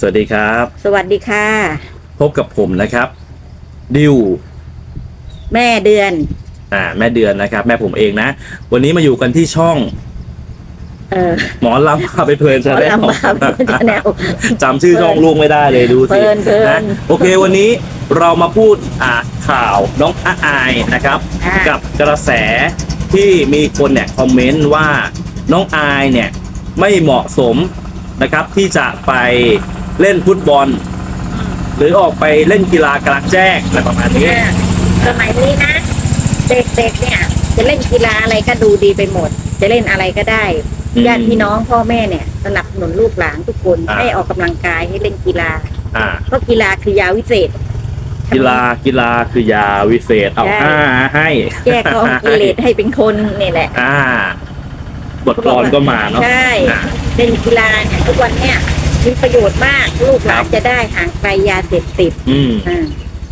สวัสดีครับ สวัสดีค่ะ พบกับผมนะครับ ดิว แม่เดือน อ่า แม่เดือนนะครับ แม่ผมเองนะ วันนี้มาอยู่กันที่ช่อง เออ หมอลำพาไปเพลินหมชาอแนลลำบาปชาแนลจำชื่อช่องลูกไม่ได้เลยดูสิเพลินเพลินนะโอเค วันนี้เรามาพูดอ่าข่าวน้องอาอายนะครับ อ่ากั กับกระแสที่มีคนเนี่ยคอมเมนต์ว่าน้องอายเนี่ยไม่เหมาะสมนะครับที่จะไป เล่นฟุตบอล หรือออกไปเล่นกีฬากลางแจ้งอะไรประมาณนี้สมัยนี้นะ เด็กๆเนี่ย จะเล่นกีฬาอะไรก็ดูดีไปหมด จะเล่นอะไรก็ได้อืมญาติพี่น้องพ่อแม่เนี่ยสนับสนุนลูกหลานทุกคนอ่า ให้ออกกำลังกายให้เล่นกีฬาอ่า เพราะกีฬาคือยาวิเศษ กีฬากีฬาคือยาวิเศษเอาใช่ ห้าให้แก้กองกิเลสให้เป็นคนนี่แหละ อ่า บทกลอนก็มาเนาะใช่ อ่า เล่นกีฬาเนี่ยทุกวันเนี่ย มีประโยชน์มากลูกหลาครันบจะได้ห่างไกลยาเสพติดอืมอ่า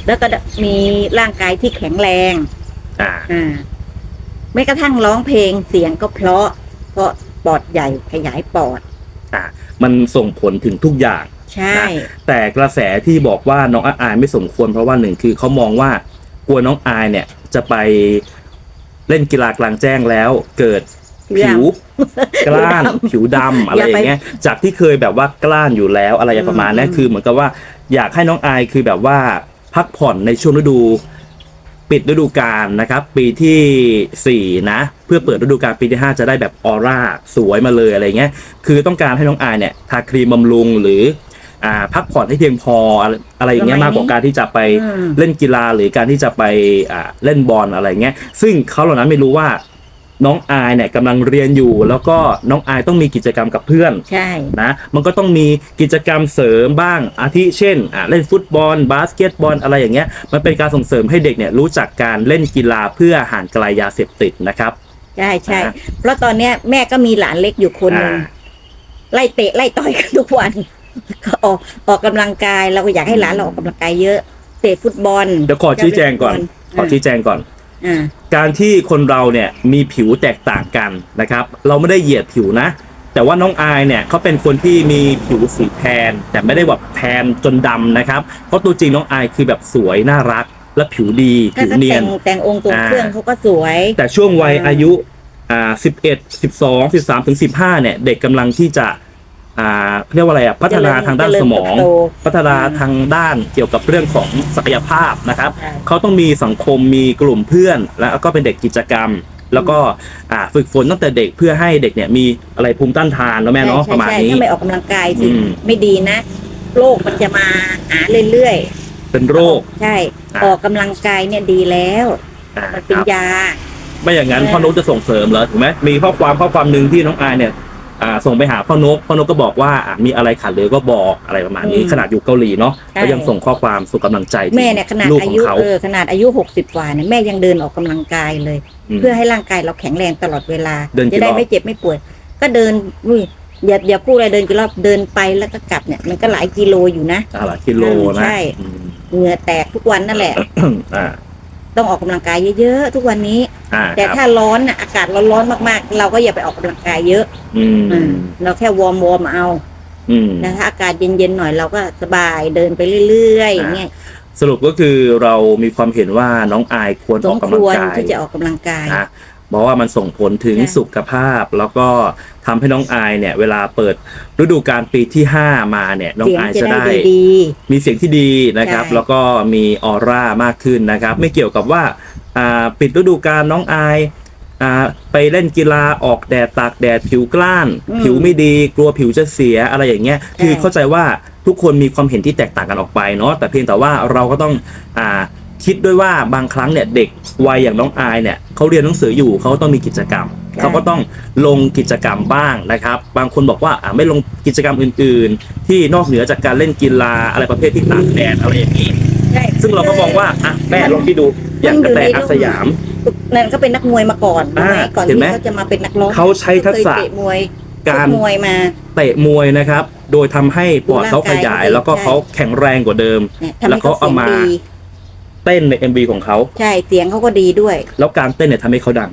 แล้วก็มีร่างกายที่แข็งแรงอ่าอ่าไม่กระทั่งร้องเพลงเสียงก็เพราะ เพราะปอดใหญ่ขยายปอด อ่ามันส่งผลถึงทุกอย่าง ใช่ แต่กระแสที่บอกว่าน้องอาอายไม่สมควรเพราะว่าหนึ่งคือเขามองว่ากลัวน้องอายเนี่ยจะไปเล่นกีฬากลางแจ้งแล้วเกิด ผิวกล้านผิวดำอะไรอย่างเงี้ยจากที่เคยแบบว่ากล้านอยู่แล้วอะไรอย่างประมาณนี้คือเหมือนกับว่าอยากให้น้องอายคือแบบว่าพักผ่อนในช่วงฤดูปิดฤดูกาลนะครับ ปีที่สี่นะ เพื่อเปิดฤดูกาลปีที่ห้าจะได้แบบออร่าสวยมาเลยอะไรเงี้ยคือต้องการให้น้องอายเนี่ยทาครีมบำรุงหรืออ่าพักผ่อนให้เพียงพออะไรอะไรอย่างเงี้ยสมัยนี้มากกว่าการที่จะไปอืมเล่นกีฬาหรือการที่จะไปอ่าเล่นบอลอะไรเงี้ยซึ่งเขาเหล่านั้นไม่รู้ว่า น้องอายเนี่ยกำลังเรียนอยู่ แล้วก็น้องอายต้องมีกิจกรรมกับเพื่อนใช่ นะมันก็ต้องมีกิจกรรมเสริมบ้างอาทิเช่นอะเล่นฟุตบอล บาสเกตบอลอะไรอย่างเงี้ยมันเป็นการส่งเสริมให้เด็กเนี่ยรู้จักการเล่นกีฬาเพื่อห่างไกลยาเสพติดนะครับ ใช่ใช่ อ่า เพราะตอนเนี้ยแม่ก็มีหลานเล็กอยู่คนหนึ่งอ่าไล่เตะไล่ต่อยกันทุกวัน ก็ออกออกกำลังกายเราก็อยากให้หลานเราออกกำลังกายเยอะ เตะฟุตบอลเดี๋ยวขอชี้แจงก่อน ขอชี้แจงก่อน อ่าการที่คนเราเนี่ยมีผิวแตกต่างกันนะครับ เราไม่ได้เหยียดผิวนะ แต่ว่าน้องอายเนี่ยเขาเป็นคนที่มีผิวสีแทน แต่ไม่ได้แบบแทนจนดำนะครับ เพราะตัวจริงน้องอายคือแบบสวยน่ารัก และผิวดีถ้าผิวเขาเนียแต่น งแต่งองค์ทรงอ่าเครื่องเขาก็สวย แต่ช่วงวัยอ่าอายุอ่าสิบเอ็ดสิบสองสิบสามถึงสิบห้าเนี่ยเด็กกำลังที่จะ อ่าเรียกว่าอะไรอะพัฒนาทางด้านสมองเจริญเติบโตพัฒนาทางด้านเกี่ยวกับเรื่องของศักยภาพนะครับใช่เขาต้องมีสังคมมีกลุ่มเพื่อน แล้วก็เป็นเด็กกิจกรรม แล้วก็อ่าฝึกฝนตั้งแต่เด็กเพื่อให้เด็กเนี่ยมีอะไรภูมิต้านทานแล้วแม่เนาะใช่ประมาณใช่นี้ถ้าไม่ออกกำลังกายสิอืมไม่ดีนะโรคมันจะมาหาเรื่อยเป็นๆโรคใช่อ่าออกกำลังกายเนี่ยดีแล้วอ่ามันเป็นครับยาไม่อย่างนั้นเออพ่อนกจะส่งเสริมเหรอถูกไหมมีข้อความข้อความหนึ่งที่น้องอายเนี่ย อ่าส่งไปหาพ่อนกพ่อนกก็บอกว่าอะมีอะไรขาดเหลือก็บอกอะไรประมาณนี้ อืมขนาดอยู่เกาหลีเนาะใช่ ก็ยังส่งข้อความส่งกำลังใจถึงแม่เนี่ยขนาดลูกอาของยุเขา เออขนาดอายุหกสิบกว่าเนี่ยแม่ยังเดินออกกำลังกายเลยมเพื่อให้ร่างกายเราแข็งแรงตลอดเวลา เดินกี่จะได้รอบ ไม่เจ็บไม่ป่วย ก็เดินอุ้ยอย่าอย่าพูดอะไรเดินกี่รอบเดินไปแล้วก็กลับเนี่ยมันก็หลายกิโลอยู่นะอ่าหลายกิโลนะใช่ อืมเหงื่อแตกทุกวันนั่นแหละ อ่า ต้องออกกำลังกายเยอะๆทุกวันนี้อ่าแต่ครับถ้าร้อนน่ะอากาศร้อนๆมากๆ เราก็อย่าไปออกกำลังกายเยอะ อืมอืมเราแค่วอร์มวอร์มเอาอืมแต่ถ้าอากาศเย็นๆหน่อยเราก็สบายเดินไปเรื่อยๆอย่างเงี้ยสรุปก็คือเรามีความเห็นว่าน้องอายควรสออมกกำคลังวรกายที่จะออกกำลังกายนะ เพราะว่ามันส่งผลถึงใช่สุขภาพ แล้วก็ทำให้น้องอายเนี่ย เวลาเปิดฤดูกาลปีที่ 5 มาเนี่ยน้องเสียงอายจะจะได้ได้ดีมีเสียงที่ดีนะครับใช่แล้วก็มีออร่ามากขึ้นนะครับ ไม่เกี่ยวกับว่าอ่าปิดฤดูกาลน้องอายอ่าไปเล่นกีฬาออกแดดตากแดดผิวกล้าน ผิวไม่ดีกลัวผิวจะเสียอะไรอย่างเงี้ยคือเข้าใจว่าทุกคนมีความเห็นที่แตกต่างกันออกไปเนาะแต่เพียงแต่ว่าเราก็ต้องอ่า คิดด้วยว่าบางครั้งเนี่ยเด็กวัยอย่างน้องอายเนี่ยเขาเรียนหนังสืออยู่เขาต้องมีกิจกรรมเขาก็ต้องลงกิจกรรมบ้างนะครับ บางคนบอกว่าอ่าไม่ลงกิจกรรมอื่น ๆ ที่นอกเหนือจากการเล่นกีฬาอะไรประเภทที่ตากแดดอะไรอย่างนี้ใช่ซึ่งเราก็มองว่าอะแม่ลองที่ดูอย่างกระแตอาสยามนั่นก็เป็นนักมวยมาก่อนอ่าใช่ไหมก่อนเห็นที่ไหมเขาจะมาเป็นนักร้องเขาใช้ทักษะเคยเตะมวยการชกมวยมาเตะมวยนะครับ โดยทำให้ปอดเขาขยายดูร่างกายแล้วก็ใช่เขาแข็งแรงกว่าเดิมเนี่ยทำแล้ให้วเขาเขาเสียงเอามาดี เต้นใน MV ของเขา ใช่เสียงเขาก็ดีด้วย แล้วการเต้นเนี่ยทำให้เขาดัง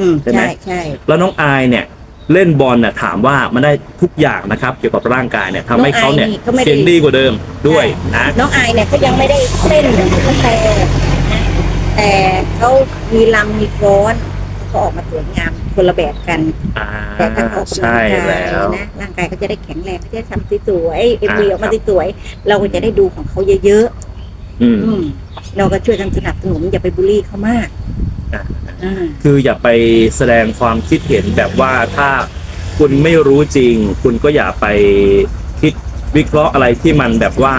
อืมใช่ไหม ใช่ใช่ แล้วน้องอายเนี่ยเล่นบอลเนี่ยถามว่ามันได้ทุกอย่างนะครับ เกี่ยวกับร่างกายเนี่ยทำให้เขาเนี่ยน้องอายนี่ก็ไม่ได้ เสียงดีกว่าเดิมด้วยนะ น้องอายเนี่ยเขายังไม่ได้เต้นเหมือนเขาแต่นะแต่เขามีลำมีฟ้อนเขาก็ออกมาสวยงามคนละแบบกัน อ่าแต่ถ้าเขาออกกำลัใช่งกายแล้ว นะร่างกายเขาจะได้แข็งแรงเขาจะได้ทำสวยๆเอ็มอ่าวีออกมาสวยๆเราก็จะได้ดูของเขาเยอะ อืมๆอืมเราก็ช่วยกันสนับสนุนอย่าไปบูลลี่เขามากอ่าอ่า คืออย่าไปแสดงความคิดเห็นแบบว่าถ้าคุณไม่รู้จริง คุณก็อย่าไปคิดวิเคราะห์อะไรที่มันแบบว่า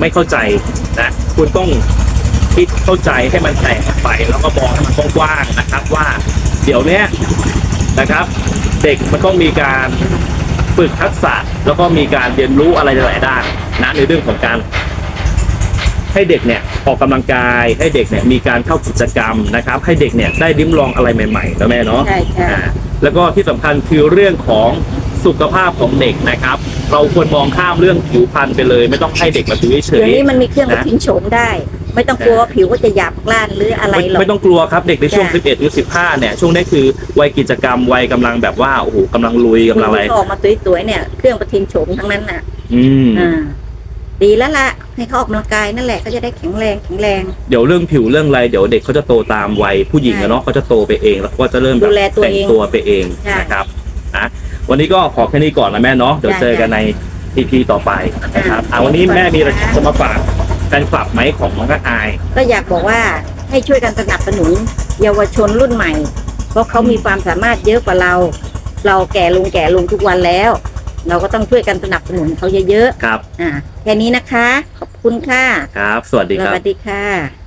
ไม่เข้าใจนะคุณต้องคิดเข้าใจให้มันแตกออกไป แล้วก็มองให้มันกว้างๆนะครับว่า เดี๋ยวเนี้ยนะครับ เด็กมันต้องมีการฝึกทักษะ แล้วก็มีการเรียนรู้อะไรหลายๆด้านนะในเรื่องของการ ให้เด็กเนี่ยออกกำลังกายให้เด็กเนี่ยมีการเข้ากิจกรรมนะครับ ให้เด็กเนี่ยได้ลิ้มลองอะไรใหม่ๆนะแม่เนาะใช่ใช่อ่าแล้วก็ที่สำคัญคือเรื่องของสุขภาพของเด็กนะครับ เราควรมองข้ามเรื่องผิวพรรณไปเลย ไม่ต้องให้เด็กมาดูเฉเดี๋ยวยนี้มันมีเครื่องนะมาทิ้งโฉมได้ ไม่ต้องกลัวว่าผิวก็จะหยาบกร้านหรืออะไรไม่หรอกไม่ต้องกลัวครับเด็กในช่วงจ้ะ11หรือ15 เนี่ย ช่วงนี้คือวัยกิจกรรมวัยกำลังแบบว่าโอ้โหกำลังลุยกำลังอะไรเขาออกมาสวยๆเนี่ยเครื่องประทินโฉมทั้งนั้นน่ะ อืมอ่า ดีแล้วล่ะให้เขาออกกำลังกายนั่นแหละเขาจะได้แข็งแรงแข็งแรง เดี๋ยวเรื่องผิวเรื่องอะไรเดี๋ยวเด็กเขาจะโตตามวัยผู้หญิงอะเนาะเขาจะโตไปเองแล้วก็จะเริ่มแบบดูแลตัวแต่งเองตัวไปเองใช่ นะครับนะวันนี้ก็ขอแค่นี้ก่อนนะแม่เนาะเดี๋ยวได้เจอกันใน EP ต่อไปนะครับอ่าอ่าวันนี้แม่มีอะไรขอบคุณค่ะจะมาฝากแฟนคลับไหมของน้องกระอาย ก็อยากบอกว่าให้ช่วยกันสนับสนุนเยาวชนรุ่นใหม่ เพราะเขามีความสามารถเยอะกว่าเรา เราแก่ลงแก่ลงทุกวันแล้ว เราก็ต้องช่วยกันสนับสนุนเขาเยอะครับ ๆอ่าแค่นี้นะคะ ขอบคุณค่ะ ครับ สวัสดีสครับวัสดีค่ะ